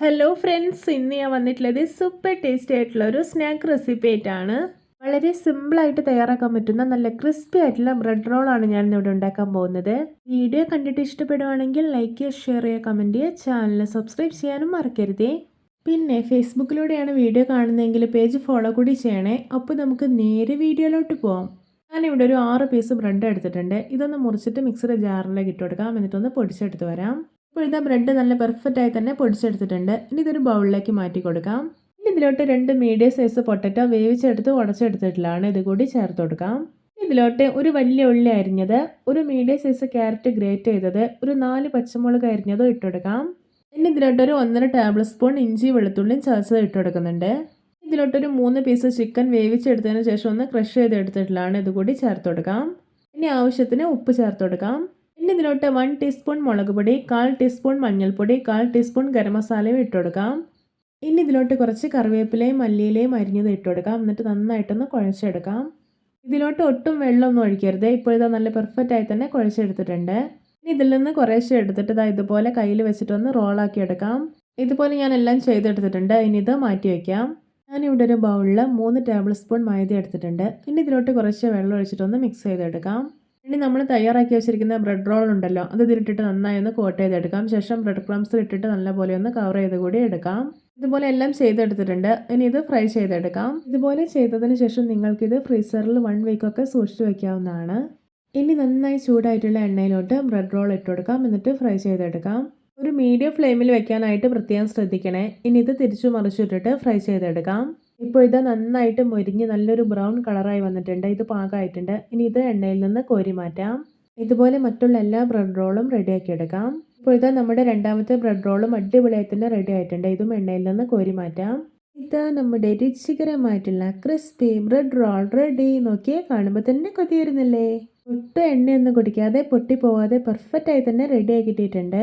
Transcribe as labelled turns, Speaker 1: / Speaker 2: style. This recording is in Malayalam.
Speaker 1: ഹലോ ഫ്രണ്ട്സ് ഇന്ന് ഞാൻ വന്നിട്ടുള്ളത് സൂപ്പർ ടേസ്റ്റി ആയിട്ടുള്ള ഒരു സ്നാക്ക് റെസിപ്പി ആയിട്ടാണ്. വളരെ സിമ്പിളായിട്ട് തയ്യാറാക്കാൻ പറ്റുന്ന നല്ല ക്രിസ്പി ആയിട്ടുള്ള ബ്രെഡ് റോളാണ് ഞാൻ ഇവിടെ ഉണ്ടാക്കാൻ പോകുന്നത്. വീഡിയോ കണ്ടിട്ട് ഇഷ്ടപ്പെടുവാണെങ്കിൽ ലൈക്ക് ചെയ്യുക ഷെയർ ചെയ്യുക കമന്റ് ചെയ്യുക ചാനൽ സബ്സ്ക്രൈബ് ചെയ്യാനും മറക്കരുതേ. പിന്നെ ഫേസ്ബുക്കിലൂടെയാണ് വീഡിയോ കാണുന്നതെങ്കിൽ പേജ് ഫോളോ കൂടി ചെയ്യണേ. അപ്പോൾ നമുക്ക് നേരെ വീഡിയോയിലോട്ട് പോവാം. ഞാനിവിടെ ഒരു ആറ് പീസ് ബ്രെഡ് എടുത്തിട്ടുണ്ട്. ഇതൊന്ന് മുറിച്ചിട്ട് മിക്സർ ജാറിലേക്ക് ഇട്ട് കൊടുക്കാം. എന്നിട്ടൊന്ന് പൊടിച്ചെടുത്ത് വരാം. ഇപ്പോൾ ഇതാ ബ്രെഡ് നല്ല പെർഫെക്റ്റ് ആയി തന്നെ പൊടിച്ചെടുത്തിട്ടുണ്ട്. ഇനി ഇതൊരു ബൗളിലേക്ക് മാറ്റി കൊടുക്കാം. ഇനി ഇതിലോട്ട് രണ്ട് മീഡിയം സൈസ് പൊട്ടറ്റോ വേവിച്ചെടുത്ത് ഉടച്ചെടുത്തിട്ടുള്ളതാണ്. ഇത് കൂടി ചേർത്ത് കൊടുക്കാം. ഇതിലോട്ട് ഒരു വലിയ ഉള്ളി അരിഞ്ഞത് ഒരു മീഡിയം സൈസ് ക്യാരറ്റ് ഗ്രേറ്റ് ചെയ്തത് ഒരു നാല് പച്ചമുളക് അരിഞ്ഞതും ഇട്ടുകൊടുക്കാം ഇനി ഇതിലോട്ട് ഒരു ഒന്നര ടേബിൾ സ്പൂൺ ഇഞ്ചി വെളുത്തുള്ളിയും ചതച്ചത് ഇട്ട് കൊടുക്കുന്നുണ്ട്. ഇതിലോട്ടൊരു മൂന്ന് പീസ് ചിക്കൻ വേവിച്ചെടുത്തതിന് ശേഷം ഒന്ന് ക്രഷ് ചെയ്തെടുത്തിട്ടുള്ളതാണ്. ഇത് കൂടി ചേർത്ത് കൊടുക്കാം. ഇനി ആവശ്യത്തിന് ഉപ്പ് ചേർത്ത് കൊടുക്കാം. ഇനി ഇതിലോട്ട് വൺ ടീസ്പൂൺ മുളക് പൊടി കാൽ ടീസ്പൂൺ മഞ്ഞൾപ്പൊടി കാൽ ടീസ്പൂൺ ഗരം മസാലയും ഇട്ട് കൊടുക്കാം. ഇനി ഇതിലോട്ട് കുറച്ച് കറിവേപ്പിലയും മല്ലിയിലയും അരിഞ്ഞത് ഇട്ട് കൊടുക്കാം. എന്നിട്ട് നന്നായിട്ടൊന്ന് കുഴച്ചെടുക്കാം. ഇതിലോട്ട് ഒട്ടും വെള്ളമൊന്നും ഒഴിക്കരുത്. ഇപ്പോൾ ഇതാ നല്ല പെർഫെക്റ്റ് ആയി തന്നെ കുഴച്ചെടുത്തിട്ടുണ്ട്. ഇനി ഇതിൽ നിന്ന് കുറേശ്ശെ എടുത്തിട്ട് ഇതാ ഇതുപോലെ കയ്യിൽ വെച്ചിട്ടൊന്ന് റോളാക്കി എടുക്കാം. ഇതുപോലെ ഞാൻ എല്ലാം ചെയ്തെടുത്തിട്ടുണ്ട്. ഇനി ഇത് മാറ്റി വയ്ക്കാം ഞാനിവിടെ ഒരു ബൗളിൽ മൂന്ന് ടേബിൾ സ്പൂൺ മൈദ എടുത്തിട്ടുണ്ട്. ഇനി ഇതിലോട്ട് കുറച്ച് വെള്ളം ഒഴിച്ചിട്ടൊന്ന് മിക്സ് ചെയ്തെടുക്കാം. ഇനി നമ്മൾ തയ്യാറാക്കി വെച്ചിരിക്കുന്ന ബ്രെഡ് റോൾ ഉണ്ടല്ലോ അത് ഇതിലിട്ടിട്ട് നന്നായി ഒന്ന് കോട്ട് ചെയ്തെടുക്കാം. ശേഷം ബ്രെഡ് ക്രംസിൽ ഇട്ടിട്ട് നല്ലപോലെ ഒന്ന് കവർ ചെയ്ത് കൂടി എടുക്കാം. ഇതുപോലെ എല്ലാം ചെയ്തെടുത്തിട്ടുണ്ട്. ഇനി ഇത് ഫ്രൈ ചെയ്തെടുക്കാം. ഇതുപോലെ ചെയ്തതിന് ശേഷം നിങ്ങൾക്കിത് ഫ്രീസറിൽ വൺ വീക്കൊക്കെ സൂക്ഷിച്ചു വെക്കാവുന്നതാണ്. ഇനി നന്നായി ചൂടായിട്ടുള്ള എണ്ണയിലോട്ട് ബ്രെഡ് റോൾ ഇട്ട് കൊടുക്കാം. എന്നിട്ട് ഫ്രൈ ചെയ്തെടുക്കാം. ഒരു മീഡിയം ഫ്ലെയിമിൽ വെക്കാനായിട്ട് പ്രത്യേകം ശ്രദ്ധിക്കണേ. ഇനി ഇത് തിരിച്ചു മറിച്ചിട്ടിട്ട് ഫ്രൈ ചെയ്തെടുക്കാം. ഇപ്പോൾ ഇത് നന്നായിട്ട് മൊരിഞ്ഞ് നല്ലൊരു ബ്രൗൺ കളറായി വന്നിട്ടുണ്ട്. ഇത് പാകമായിട്ടുണ്ട് ഇനി ഇത് എണ്ണയിൽ നിന്ന് കോരി മാറ്റാം. ഇതുപോലെ മറ്റുള്ള എല്ലാ ബ്രെഡ് റോളും റെഡിയാക്കി എടുക്കാം. ഇപ്പോൾ ഇത് നമ്മുടെ രണ്ടാമത്തെ ബ്രെഡ് റോളും അടിപൊളിയായി തന്നെ റെഡി ആയിട്ടുണ്ട്. ഇതും എണ്ണയിൽ നിന്ന് കോരി മാറ്റാം. ഇതാ നമ്മുടെ രുചികരമായിട്ടുള്ള ക്രിസ്പി ബ്രെഡ് റോൾ റെഡി നോക്കിയേ കാണുമ്പോൾ തന്നെ കൊതി വരുന്നില്ലേ ഒട്ടും എണ്ണയൊന്നും കുടിക്കാതെ പെർഫെക്റ്റ് ആയി തന്നെ റെഡി കിട്ടിയിട്ടുണ്ട്.